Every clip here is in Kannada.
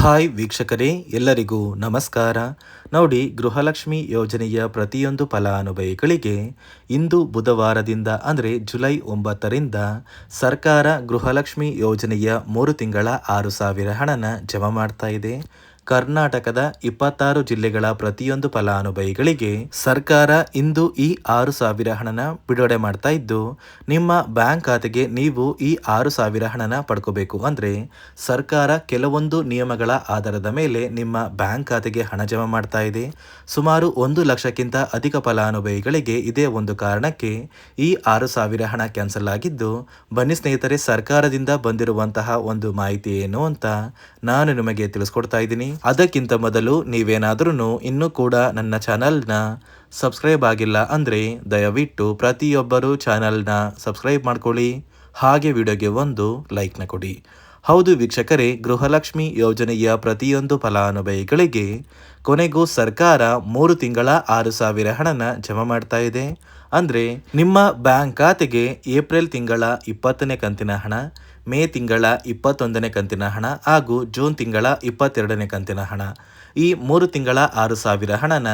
ಹಾಯ್ ವೀಕ್ಷಕರೇ, ಎಲ್ಲರಿಗೂ ನಮಸ್ಕಾರ. ನೋಡಿ, ಗೃಹಲಕ್ಷ್ಮಿ ಯೋಜನೆಯ ಪ್ರತಿಯೊಂದು ಫಲಾನುಭವಿಗಳಿಗೆ ಇಂದು ಬುಧವಾರದಿಂದ, ಅಂದರೆ ಜುಲೈ ಒಂಬತ್ತರಿಂದ ಸರ್ಕಾರ ಗೃಹಲಕ್ಷ್ಮಿ ಯೋಜನೆಯ ಮೂರು ತಿಂಗಳ ಆರು ಸಾವಿರ ಹಣನ ಜಮಾ ಮಾಡ್ತಾ ಇದೆ. ಕರ್ನಾಟಕದ ಇಪ್ಪತ್ತಾರು ಜಿಲ್ಲೆಗಳ ಪ್ರತಿಯೊಂದು ಫಲಾನುಭವಿಗಳಿಗೆ ಸರ್ಕಾರ ಇಂದು ಈ ಆರು ಸಾವಿರ ಹಣನ ಬಿಡುಗಡೆ ಮಾಡ್ತಾ ಇದ್ದು, ನಿಮ್ಮ ಬ್ಯಾಂಕ್ ಖಾತೆಗೆ ನೀವು ಈ ಆರು ಸಾವಿರ ಹಣನ ಪಡ್ಕೋಬೇಕು ಅಂದರೆ ಸರ್ಕಾರ ಕೆಲವೊಂದು ನಿಯಮಗಳ ಆಧಾರದ ಮೇಲೆ ನಿಮ್ಮ ಬ್ಯಾಂಕ್ ಖಾತೆಗೆ ಹಣ ಜಮಾ ಮಾಡ್ತಾ ಇದೆ. ಸುಮಾರು ಒಂದು ಲಕ್ಷಕ್ಕಿಂತ ಅಧಿಕ ಫಲಾನುಭವಿಗಳಿಗೆ ಇದೇ ಒಂದು ಕಾರಣಕ್ಕೆ ಈ ಆರು ಸಾವಿರ ಹಣ ಕ್ಯಾನ್ಸಲ್ ಆಗಿದ್ದು, ಬನ್ನಿ ಸ್ನೇಹಿತರೆ, ಸರ್ಕಾರದಿಂದ ಬಂದಿರುವಂತಹ ಒಂದು ಮಾಹಿತಿ ಏನು ಅಂತ ನಾನು ನಿಮಗೆ ತಿಳಿಸ್ಕೊಡ್ತಾ ಇದ್ದೀನಿ. ಅದಕ್ಕಿಂತ ಮೊದಲು ನೀವೇನಾದ್ರೂ ಇನ್ನೂ ಕೂಡ ನನ್ನ ಚಾನಲ್ನ ಸಬ್ಸ್ಕ್ರೈಬ್ ಆಗಿಲ್ಲ ಅಂದರೆ ದಯವಿಟ್ಟು ಪ್ರತಿಯೊಬ್ಬರು ಚಾನಲ್ನ ಸಬ್ಸ್ಕ್ರೈಬ್ ಮಾಡ್ಕೊಳ್ಳಿ. ಹಾಗೆ ವಿಡಿಯೋಗೆ ಒಂದು ಲೈಕ್ನ ಕೊಡಿ. ಹೌದು ವೀಕ್ಷಕರೇ, ಗೃಹಲಕ್ಷ್ಮಿ ಯೋಜನೆಯ ಪ್ರತಿಯೊಂದು ಫಲಾನುಭವಿಗಳಿಗೆ ಕೊನೆಗೂ ಸರ್ಕಾರ ಮೂರು ತಿಂಗಳ ಆರು ಸಾವಿರ ಹಣನ ಜಮಾ ಮಾಡ್ತಾ ಇದೆ. ಅಂದರೆ ನಿಮ್ಮ ಬ್ಯಾಂಕ್ ಖಾತೆಗೆ ಏಪ್ರಿಲ್ ತಿಂಗಳ ಇಪ್ಪತ್ತನೇ ಕಂತಿನ ಹಣ ಮೇ ತಿಂಗಳ ಇಪ್ಪತ್ತೊಂದನೇ ಕಂತಿನ ಹಣ ಹಾಗೂ ಜೂನ್ ತಿಂಗಳ ಇಪ್ಪತ್ತೆರಡನೇ ಕಂತಿನ ಹಣ. ಈ ಮೂರು ತಿಂಗಳ ಆರು ಸಾವಿರ ಹಣನ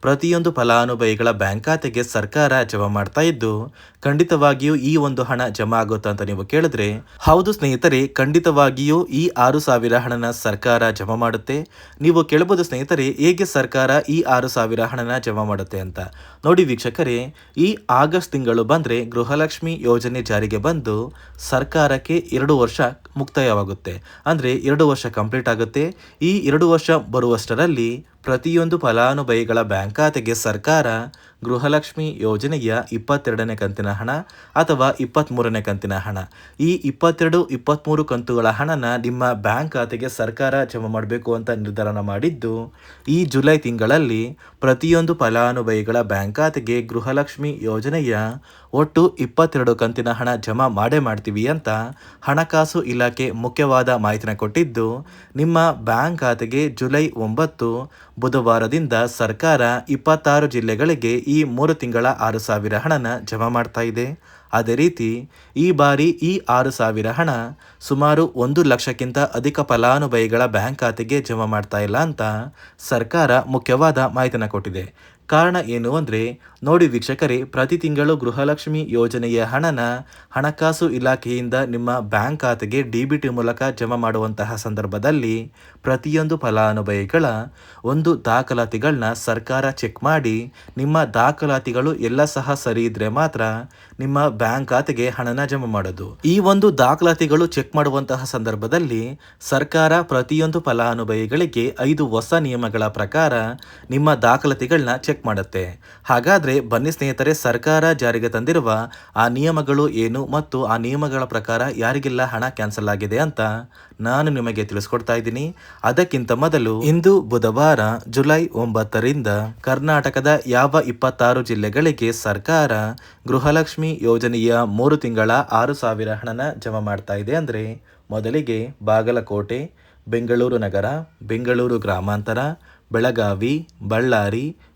ಪ್ರತಿಯೊಂದು ಫಲಾನುಭವಿಗಳ ಬ್ಯಾಂಕ್ ಖಾತೆಗೆ ಸರ್ಕಾರ ಜಮಾ ಮಾಡ್ತಾ ಇದ್ದು, ಖಂಡಿತವಾಗಿಯೂ ಈ ಒಂದು ಹಣ ಜಮಾ ಆಗುತ್ತಾ ಅಂತ ನೀವು ಕೇಳಿದ್ರೆ, ಹೌದು ಸ್ನೇಹಿತರೆ, ಖಂಡಿತವಾಗಿಯೂ ಈ ಆರು ಸಾವಿರ ಹಣನ ಸರ್ಕಾರ ಜಮಾ ಮಾಡುತ್ತೆ. ನೀವು ಕೇಳಬಹುದು ಸ್ನೇಹಿತರೆ, ಹೇಗೆ ಸರ್ಕಾರ ಈ ಆರು ಸಾವಿರ ಹಣನ ಜಮಾ ಮಾಡುತ್ತೆ ಅಂತ. ನೋಡಿ ವೀಕ್ಷಕರೇ, ಈ ಆಗಸ್ಟ್ ತಿಂಗಳು ಬಂದರೆ ಗೃಹಲಕ್ಷ್ಮಿ ಯೋಜನೆ ಜಾರಿಗೆ ಬಂದು ಸರ್ಕಾರಕ್ಕೆ ಎರಡು ವರ್ಷ ಮುಕ್ತಾಯವಾಗುತ್ತೆ. ಅಂದರೆ ಎರಡು ವರ್ಷ ಕಂಪ್ಲೀಟ್ ಆಗುತ್ತೆ. ಈ ಎರಡು ವರ್ಷ ಬರುವಷ್ಟರಲ್ಲಿ ಪ್ರತಿಯೊಂದು ಫಲಾನುಭವಿಗಳ ಬ್ಯಾಂಕ್ ಖಾತೆಗೆ ಸರ್ಕಾರ ಗೃಹಲಕ್ಷ್ಮಿ ಯೋಜನೆಯ ಇಪ್ಪತ್ತೆರಡನೇ ಕಂತಿನ ಹಣ ಅಥವಾ ಇಪ್ಪತ್ತ್ಮೂರನೇ ಕಂತಿನ ಹಣ. ಈ ಇಪ್ಪತ್ತೆರಡು ಇಪ್ಪತ್ತ್ಮೂರು ಕಂತುಗಳ ಹಣನ ನಿಮ್ಮ ಬ್ಯಾಂಕ್ ಖಾತೆಗೆ ಸರ್ಕಾರ ಜಮಾ ಮಾಡಬೇಕು ಅಂತ ನಿರ್ಧಾರ ಮಾಡಿದ್ದು, ಈ ಜುಲೈ ತಿಂಗಳಲ್ಲಿ ಪ್ರತಿಯೊಂದು ಫಲಾನುಭವಿಗಳ ಬ್ಯಾಂಕ್ ಖಾತೆಗೆ ಗೃಹಲಕ್ಷ್ಮಿ ಯೋಜನೆಯ ಒಟ್ಟು ಇಪ್ಪತ್ತೆರಡು ಕಂತಿನ ಹಣ ಜಮಾ ಮಾಡೇ ಮಾಡ್ತೀವಿ ಅಂತ ಹಣಕಾಸು ಇಲಾಖೆ ಮುಖ್ಯವಾದ ಮಾಹಿತಿನ ಕೊಟ್ಟಿದ್ದು, ನಿಮ್ಮ ಬ್ಯಾಂಕ್ ಖಾತೆಗೆ ಜುಲೈ ಒಂಬತ್ತು ಬುಧವಾರದಿಂದ ಸರ್ಕಾರ ಇಪ್ಪತ್ತಾರು ಜಿಲ್ಲೆಗಳಿಗೆ ಈ ಮೂರು ತಿಂಗಳ ಆರು ಸಾವಿರ ಹಣನ ಜಮಾ ಮಾಡ್ತಾ ಇದೆ. ಅದೇ ರೀತಿ, ಈ ಬಾರಿ ಈ ಆರು ಸಾವಿರ ಹಣ ಸುಮಾರು ಒಂದು ಲಕ್ಷಕ್ಕಿಂತ ಅಧಿಕ ಫಲಾನುಭವಿಗಳ ಬ್ಯಾಂಕ್ ಖಾತೆಗೆ ಜಮಾ ಮಾಡ್ತಾ ಇಲ್ಲ ಅಂತ ಸರ್ಕಾರ ಮುಖ್ಯವಾದ ಮಾಹಿತಿನ ಕೊಟ್ಟಿದೆ. ಕಾರಣ ಏನು ಅಂದರೆ, ನೋಡಿ ವೀಕ್ಷಕರೇ, ಪ್ರತಿ ತಿಂಗಳು ಗೃಹಲಕ್ಷ್ಮಿ ಯೋಜನೆಯ ಹಣನ ಹಣಕಾಸು ಇಲಾಖೆಯಿಂದ ನಿಮ್ಮ ಬ್ಯಾಂಕ್ ಖಾತೆಗೆ ಡಿ ಬಿ ಟಿ ಮೂಲಕ ಜಮಾ ಮಾಡುವಂತಹ ಸಂದರ್ಭದಲ್ಲಿ ಪ್ರತಿಯೊಂದು ಫಲಾನುಭವಿಗಳ ಒಂದು ದಾಖಲಾತಿಗಳನ್ನ ಸರ್ಕಾರ ಚೆಕ್ ಮಾಡಿ, ನಿಮ್ಮ ದಾಖಲಾತಿಗಳು ಎಲ್ಲ ಸಹ ಸರಿ ಇದ್ರೆ ಮಾತ್ರ ನಿಮ್ಮ ಬ್ಯಾಂಕ್ ಖಾತೆಗೆ ಹಣನ ಜಮಾ ಮಾಡೋದು. ಈ ಒಂದು ದಾಖಲಾತಿಗಳು ಚೆಕ್ ಮಾಡುವಂತಹ ಸಂದರ್ಭದಲ್ಲಿ ಸರ್ಕಾರ ಪ್ರತಿಯೊಂದು ಫಲಾನುಭವಿಗಳಿಗೆ ಐದು ಹೊಸ ನಿಯಮಗಳ ಪ್ರಕಾರ ನಿಮ್ಮ ದಾಖಲಾತಿಗಳನ್ನ ಚೆಕ್ ಮಾಡುತ್ತೆ. ಹಾಗಾದ್ರೆ ಬನ್ನಿ ಸ್ನೇಹಿತರೆ, ಸರ್ಕಾರ ಜಾರಿಗೆ ತಂದಿರುವ ಆ ನಿಯಮಗಳು ಏನು ಮತ್ತು ಆ ನಿಯಮಗಳ ಪ್ರಕಾರ ಯಾರಿಗೆಲ್ಲ ಹಣ ಕ್ಯಾನ್ಸಲ್ ಆಗಿದೆ ಅಂತ ನಾನು ನಿಮಗೆ ತಿಳಿಸ್ಕೊಡ್ತಾ ಇದ್ದೀನಿ. ಅದಕ್ಕಿಂತ ಮೊದಲು ಇಂದು ಬುಧವಾರ ಜುಲೈ ಒಂಬತ್ತರಿಂದ ಕರ್ನಾಟಕದ ಯಾವ ಇಪ್ಪತ್ತಾರು ಜಿಲ್ಲೆಗಳಿಗೆ ಸರ್ಕಾರ ಗೃಹಲಕ್ಷ್ಮಿ ಯೋಜನೆಯ ಮೂರು ತಿಂಗಳ ಆರು ಸಾವಿರ ಹಣನ ಜಮಾ ಮಾಡ್ತಾ ಇದೆ ಅಂದರೆ ಮೊದಲಿಗೆ ಬಾಗಲಕೋಟೆ, ಬೆಂಗಳೂರು ನಗರ, ಬೆಂಗಳೂರು ಗ್ರಾಮಾಂತರ, ಬೆಳಗಾವಿ, ಬಳ್ಳಾರಿ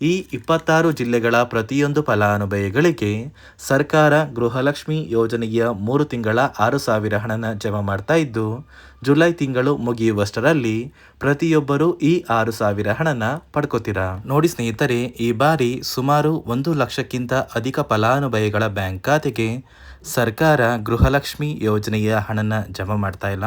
ಈ ಇಪ್ಪತ್ತಾರು ಜಿಲ್ಲೆಗಳ ಪ್ರತಿಯೊಂದು ಫಲಾನುಭವಿಗಳಿಗೆ ಸರ್ಕಾರ ಗೃಹಲಕ್ಷ್ಮಿ ಯೋಜನೆಯ ಮೂರು ತಿಂಗಳ ಆರು ಸಾವಿರ ಹಣನ ಜಮಾ ಮಾಡ್ತಾ ಇದ್ದು, ಜುಲೈ ತಿಂಗಳು ಮುಗಿಯುವಷ್ಟರಲ್ಲಿ ಪ್ರತಿಯೊಬ್ಬರು ಈ ಆರು ಸಾವಿರ ಹಣನ ಪಡ್ಕೋತೀರಾ? ನೋಡಿ ಸ್ನೇಹಿತರೆ, ಈ ಬಾರಿ ಸುಮಾರು ಒಂದು ಲಕ್ಷಕ್ಕಿಂತ ಅಧಿಕ ಫಲಾನುಭವಿಗಳ ಬ್ಯಾಂಕ್ ಖಾತೆಗೆ ಸರ್ಕಾರ ಗೃಹಲಕ್ಷ್ಮಿ ಯೋಜನೆಯ ಹಣನ ಜಮಾ ಮಾಡ್ತಾ ಇಲ್ಲ.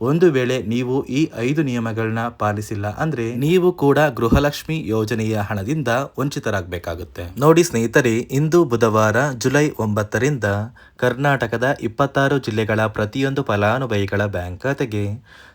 ಒಂದು ವೇಳೆ ನೀವು ಈ ಐದು ನಿಯಮಗಳನ್ನ ಪಾಲಿಸಿಲ್ಲ ಅಂದ್ರೆ ನೀವು ಕೂಡ ಗೃಹಲಕ್ಷ್ಮಿ ಯೋಜನೆಯ ಹಣದಿಂದ ವಂಚಿತರಾಗಬೇಕಾಗುತ್ತೆ. ನೋಡಿ ಸ್ನೇಹಿತರೆ, ಇಂದು ಬುಧವಾರ ಜುಲೈ ಒಂಬತ್ತರಿಂದ ಕರ್ನಾಟಕದ ಇಪ್ಪತ್ತಾರು ಜಿಲ್ಲೆಗಳ ಪ್ರತಿಯೊಂದು ಫಲಾನುಭವಿಗಳ ಬ್ಯಾಂಕ್ ಖಾತೆಗೆ